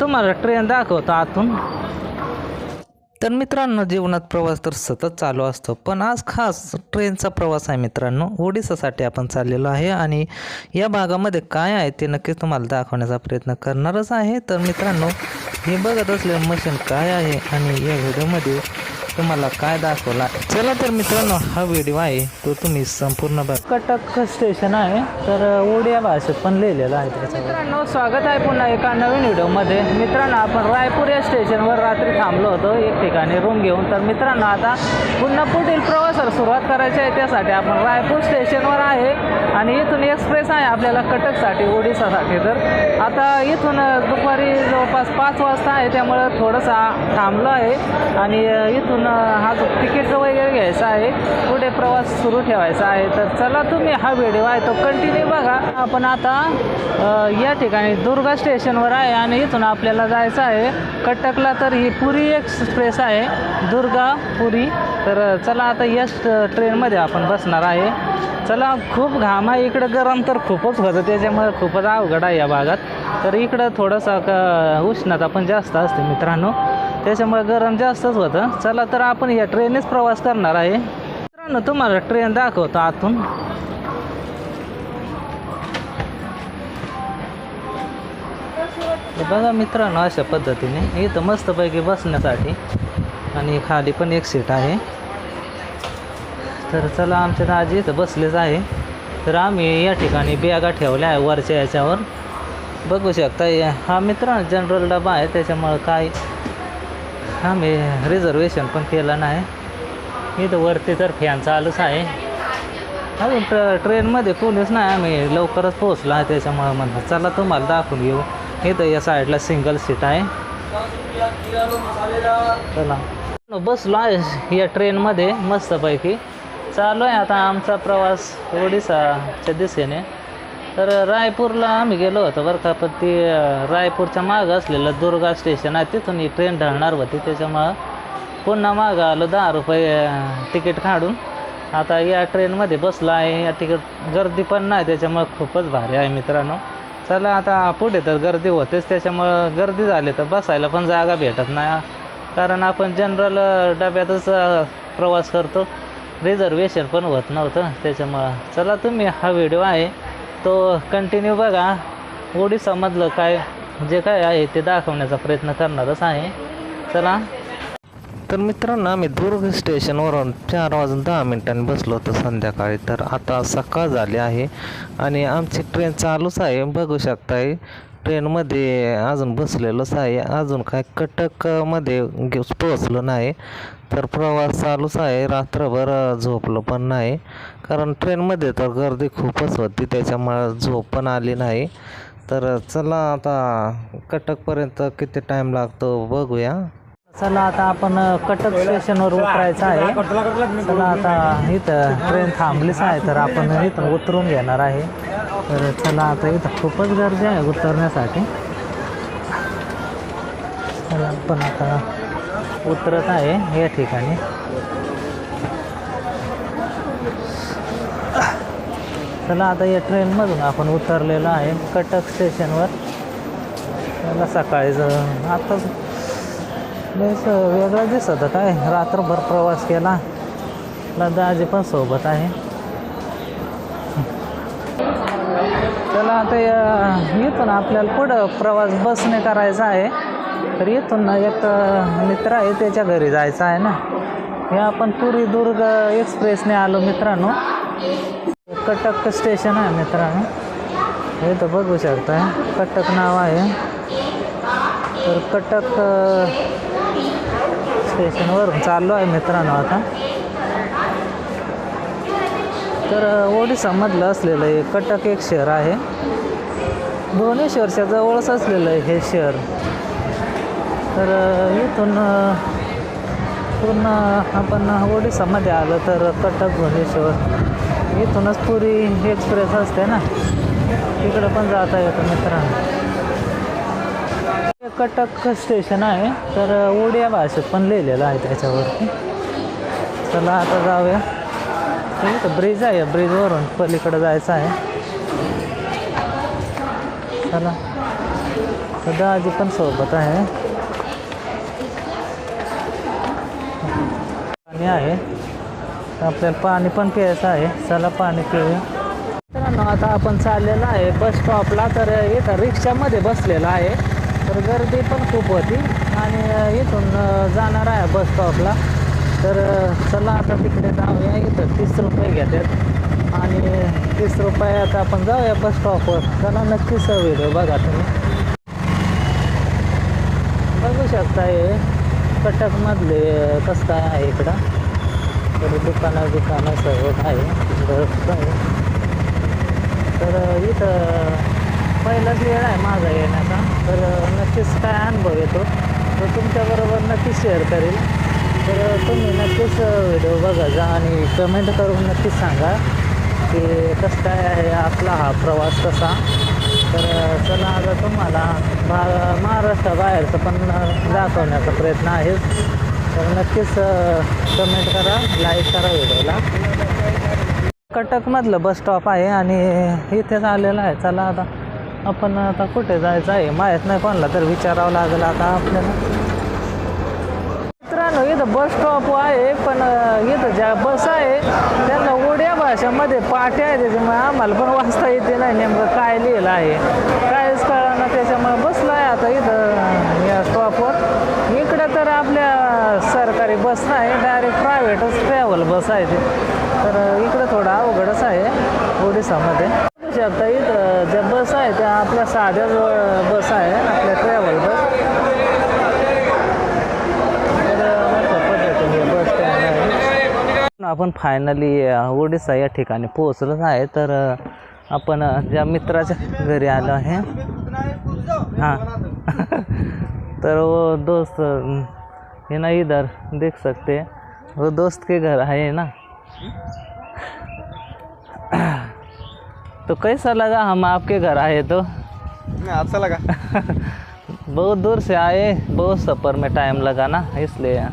तुम्हाला ट्रेन दाखवतो आतून. तर मित्रांनो जीवनात प्रवास तर सतत चालू असतो पण आज खास ट्रेनचा प्रवास आहे मित्रांनो. ओडिसासाठी आपण चाललेलो आहे आणि या भागामध्ये काय आहे ते नक्कीच तुम्हाला दाखवण्याचा प्रयत्न करणारच आहे. तर मित्रांनो हे बघत असलेलं मशीन काय आहे आणि या व्हिडिओमध्ये तुम्हाला काय दाखवला? चला तर मित्रांनो हा व्हिडिओ आहे तो तुम्ही संपूर्ण बघ. कटक स्टेशन आहे तर ओडिया भाषेत पण लिहिलेलं आहे मित्रांनो स्वागत आहे पुन्हा एका नवीन व्हिडिओमध्ये. मित्रांनो आपण रायपूर या स्टेशनवर रात्री थांबलो होतो एक ठिकाणी रूम घेऊन. तर मित्रांनो आता पुन्हा पुढील प्रवासाला सुरुवात करायची आहे त्यासाठी आपण रायपूर स्टेशनवर आहे आणि इथून एक्सप्रेस आहे आपल्याला कटकसाठी ओडिसासाठी. तर आता इथून दुपारी जवळपास पाच वाजता आहे त्यामुळं थोडंसं थांबलो आहे आणि इथून हा जो तिकीट वगैरे घ्यायचा आहे पुढे प्रवास सुरू ठेवायचा आहे तर चला तुम्ही हा व्हिडिओ आहे तो कंटिन्यू बघा. आपण आता या ठिकाणी दुर्गा स्टेशनवर आहे आणि इथून आपल्याला जायचं आहे. कटकला तर ही पुरी एक्सप्रेस आहे दुर्गा पुरी. तर चला आता याच ट्रेनमध्ये आपण बसणार आहे. चला खूप घाम आहे इकडं गरम तर खूपच होतं त्याच्यामुळे खूपच अवघड आहे या भागात. तर इकडं थोडंसं क उष्णता पण जास्त असते मित्रांनो. त्याच्यामुळे गरम जास्तच होतं. चला तर आपण या ट्रेननेच प्रवास करणार आहे. मित्रांनो तुम्हाला ट्रेन दाखवतो आतून. बघा मित्रांनो अशा पद्धतीने. इथं मस्तपैकी बसण्यासाठी. आणि खाली पण एक सीट आहे. तर चला आमच्या दाजी इथं बसलेच आहे. तर आम्ही या ठिकाणी बॅगा ठेवल्या आहे वरच्या याच्यावर. बघू शकता या- हा मित्रांनो जनरल डबा आहे. त्याच्यामुळं काय आम्ही रिझर्वेशन पण केलं नाही. इथं वरती तर फॅन चालूच आहे. अजून ट्र ट्रेनमध्ये कोणीच नाही आम्ही लवकरच पोहोचलो आहे त्याच्यामुळं म्हणलं चला तुम्हाला दाखवून घेऊ. इथं या साईडला सिंगल सीट आहे. चला. बसलो आहे या ट्रेनमध्ये मस्तपैकी. चालू आहे आता आमचा प्रवास ओडिसाच्या दिशेने. तर रायपूरला आम्ही गेलो होतो बरं का पण ती रायपूरच्या मागं असलेलं दुर्गा स्टेशन आहे तिथून ही ट्रेन ढळणार होती त्याच्यामुळं पुन्हा मागं आलो दहा रुपये तिकीट काढून. आता या ट्रेनमध्ये बसला आहे या तिकीट गर्दी पण नाही त्याच्यामुळं खूपच भारी आहे मित्रांनो. चला आता पुढे तर गर्दी होतेच त्याच्यामुळं गर्दी झाली तर बसायला पण जागा भेटत नाही कारण आपण जनरल डब्यातच प्रवास करतो. रिझर्वेशन पण होत नव्हतं त्याच्यामुळं. चला तुम्ही हा व्हिडिओ आहे. तो कंटिन्यू बघा. ओडिसामधलं काय जे काय आहे ते दाखवण्याचा प्रयत्न करणारच आहे. चला. तर मित्रांनो आम्ही दुर्ग स्टेशनवरून चार वाजून दहा मिनिटांनी बसलो होतो संध्याकाळी. तर आता सकाळ झाली आहे आणि आमची ट्रेन चालूच आहे. बघू शकताय ट्रेनमध्ये अजून बसलेलोच आहे. अजून काय कटकमध्ये पोहोचलो नाही. तर प्रवास चालूच आहे. रात्रभर झोपलो पण नाही. कारण ट्रेनमध्ये तर गर्दी खूपच होती. त्याच्यामुळं झोप पण आली नाही. तर चला आता कटकपर्यंत किती टाईम लागतो बघूया. चला आता आपण कटक स्टेशनवर उतरायचं आहे. चला आता इथं ट्रेन थांबलीच आहे. तर आपण इथं उतरून घेणार आहे. तर चला आता इथं खूपच गर्दी आहे उतरण्यासाठी. चला पण आता उतरत आहे या ठिकाणी. चला आता या ट्रेनमधून आपण उतरलेलो आहे कटक स्टेशनवर. चला सकाळी ज आताच वेगळं दिसत काय? रात्रभर प्रवास केला. दाजी पण सोबत आहे. चला आता येतो इथून आपल्याला पुढं प्रवास बसने करायचा आहे. तर इथून ना एक मित्र आहे त्याच्या घरी जायचं आहे ना. हे आपण पुरी दुर्ग एक्सप्रेसने आलो मित्रांनो. कटक स्टेशन आहे मित्रांनो. हे तर बघू शकता कटक नाव आहे. तर कटक स्टेशनवरून चाललो आहे मित्रांनो आता. तर ओडिसामधलं असलेलं हे कटक एक शहर आहे. भुवनेश्वरच्या जवळच असलेलं आहे हे शहर. तर इथून पूर्ण आपण ओडिसामध्ये आलो तर कटक भुवनेश्वर. इथूनच पुरी एक्सप्रेस असते ना. तिकडं पण जाता येतं मित्रांनो. कटक स्टेशन आहे. तर ओडिया भाषेत पण लिहिलेलं आहे त्याच्यावरती. चला आता जाऊया. इथं ब्रिज आहे ब्रिजवरून पलीकडे जायचं आहे. चला. सध्या आजी पण सोबत आहे. पाणी आहे. आपल्याला पाणी पण प्यायचं आहे. चला पाणी पिऊया. मित्रांनो आता आपण चाललेलं आहे बस स्टॉपला तर इथं रिक्षामध्ये बसलेला आहे. तर गर्दी पण खूप होती. आणि इथून जाणार आहे बस स्टॉपला तर चला आता तिकडे जाऊया. इथं तीस रुपये घेतात. आणि तीस रुपयात आपण जाऊया बस स्टॉपवर चला नक्कीच व्हिडिओ बघा तुम्ही. बघू शकता हे कटकमधले कसं काय आहे इकडं. तर दुकानं दुकानं सर्व आहे. तर इथं पहिलाच वेळ आहे माझा येण्याचा. तर नक्कीच काय अनुभव येतो. तर तुमच्याबरोबर नक्कीच शेअर करेल. तर तुम्ही नक्कीच व्हिडिओ बघा जा आणि कमेंट करून नक्कीच सांगा की कसं काय आहे आपला हा प्रवास कसा. तर चला आता तुम्हाला भा महाराष्ट्राबाहेरचं पण दाखवण्याचा प्रयत्न आहे. तर नक्कीच कमेंट करा लाईक करा व्हिडिओला. कटकमधलं बस स्टॉप आहे आणि इथेच आलेलं आहे. चला आता आपण आता कुठे जायचं आहे? माहीत नाही कोणाला तर विचारावं लागेल आता आपल्याला. इथं बस स्टॉप आहे पण इथं ज्या बस आहे त्यांना उड्या भाषामध्ये पाट्या आहे त्याच्यामुळे आम्हाला पण वाचता येते नाही नेमकं काय लिहिलं आहे. कायच कळणार त्याच्यामुळे बसलं आहे आता इथं या स्टॉपवर इकडं तर आपल्या सरकारी बस नाही डायरेक्ट प्रायव्हेटच ट्रॅव्हल बस आहे ते. तर इकडं थोडं अवघडच आहे ओडिसामध्ये. शकता इथं ज्या बस आहे त्या आपल्या साध्या बस आहे आपल्या ट्रॅव्हल बस तर मोठ्या पद्धतीने बस स्टँड आहे आपण फायनली ओडिसा या ठिकाणी पोहोचलोच आहे. तर आपण ज्या मित्राच्या घरी आलो आहे. हाँ. तर वो दोस्त ये ना इधर देख सकते. हैं वो दोस्त के घर है ना. तो कैसा लगा हम आपके घर आए तो? अच्छा लगा। बहुत दूर से आए बहुत सफ़र में टाइम लगा ना इसलिए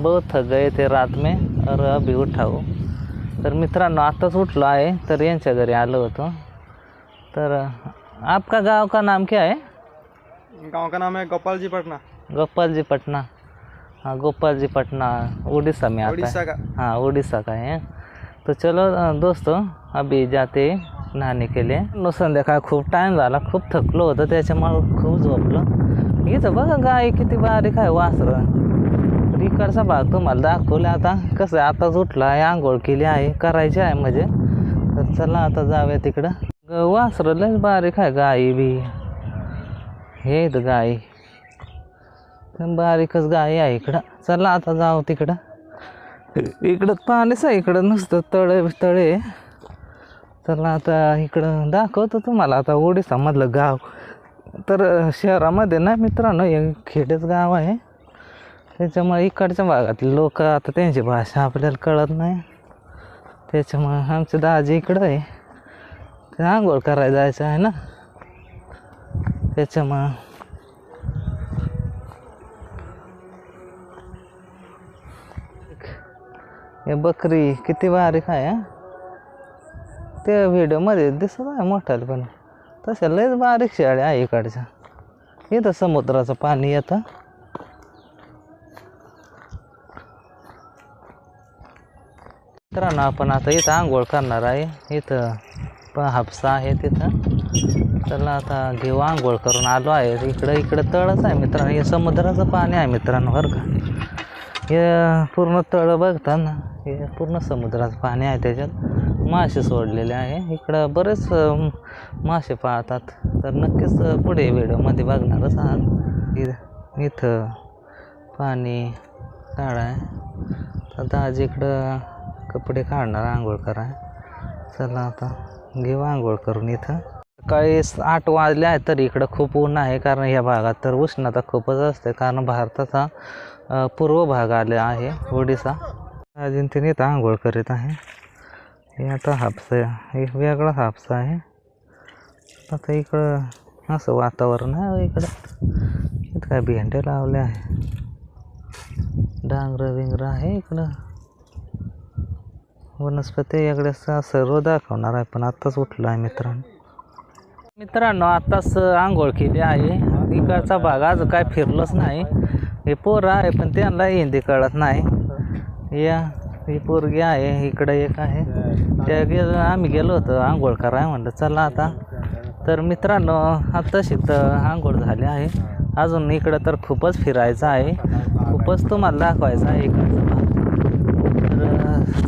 बहुत थक गए थे रात में। और अभी उठाओ। तर मित्रांनो आत्ताच उठलो आहे तर यांच्या घरी आलो होतो. तर आपका गांव का नाम क्या है? गांव का नाम है गोपाल जी पटना। गोपाल जी पटना। हाँ गोपाल जी पटना उड़ीसा में आता उड़ीसा है का। हाँ उड़ीसा का है। तो चलो दोस्तों अभी जाते नहाने के लिए। नो संध्याकाळ खूप टाईम झाला खूप थकलो होतं त्याच्यामुळं खूप झोपलं. इथं बघा गाय किती बारीक आहे वासरं. तिकडचा भाग तुम्हाला दाखवला आता. कसं आहे आताच उठला आहे आंघोळ केली आहे करायची आहे म्हणजे. तर चला आता जाऊया तिकडं. ग- वासरं बारीक आहे गाई बी. हे गाई. पण बारीकच गाई आहे इकडं. चला आता जाऊ तिकडं. इकडं पाणीच आहे इकडं नुसतं तळे तळे. चला आता इकडं दाखवतो तुम्हाला. आता ओडिसामधलं गाव. तर शहरामध्ये ना मित्रांनो हे खेडेच गाव आहे. त्याच्यामुळे इकडच्या भागातले लोक आता त्यांची भाषा आपल्याला कळत नाही. त्याच्यामुळे आमचं दाजी इकडं आहे. ते आंघोळ करायला जायचं आहे ना? त्याच्यामुळं. हे बकरी किती बारीक आहे हा? त्या व्हिडिओमध्ये दिसत आहे मोठ्याला पण. तसं लयच बारीक शेळ्या आहे इकडच्या. इथं समुद्राचं पाणी येतं. मित्रांनो आपण आता इथं आंघोळ करणार आहे. इथं पण हापसा आहे तिथं. चला आता घेऊ आंघोळ करून आलो आहे. इकडं इकडं तळच आहे मित्रांनो. हे समुद्राचं पाणी आहे मित्रांनो बरं का? हे पूर्ण तळं बघता ना हे पूर्ण समुद्राचं पाणी आहे त्याच्यात. मासे सोडलेले आहे. इकडं बरेच मासे पाळतात तर नक्कीच पुढे व्हिडिओमध्ये बघणारच आहात. इथं पाणी काढा आहे. आता आज इकडं कपडे काढणार आंघोळ करा. चला आता घेऊ आंघोळ करून इथं. सकाळी आठ वाजले आहे तर इकडं खूप ऊन आहे कारण या भागात तर उष्णता खूपच असते कारण भारताचा पूर्व भाग आले आहे ओडिसा. अजून इथं आंघोळ करीत आहे. हे आता हापसा एक वेगळा हापसा आहे. आता इकडं असं वातावरण आहे इकडं. इथं काय भेंडे लावले आहे. डांगरं विंगरं आहे इकडं. वनस्पती इकडे स- सर्व दाखवणार आहे पण आत्ताच उठलो आहे मित्रांनो. मित्रांनो आत्ताच आंघोळ केली आहे. इकडचा भाग आज काय फिरलोच नाही. हे पोरं आहे पण त्यांना हिंदी कळत नाही. या ही पोरगी आहे इकडं एक आहे. त्या गे आम्ही गेलो होतो आंघोळ कराय म्हणलं चला आता. तर मित्रांनो आत्ताशी तर आंघोळ झाली आहे. अजून इकडं तर खूपच फिरायचं आहे. खूपच तुम्हाला दाखवायचं आहे इकडचं. भाग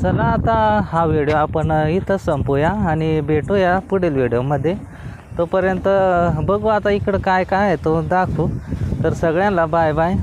चला आता हा व्हिडिओ आपण इथं संपूया आणि भेटूया पुढील व्हिडिओमध्ये. तोपर्यंत बघू आता इकडं काय काय आहे तो दाखवू. तर सगळ्यांना बाय बाय.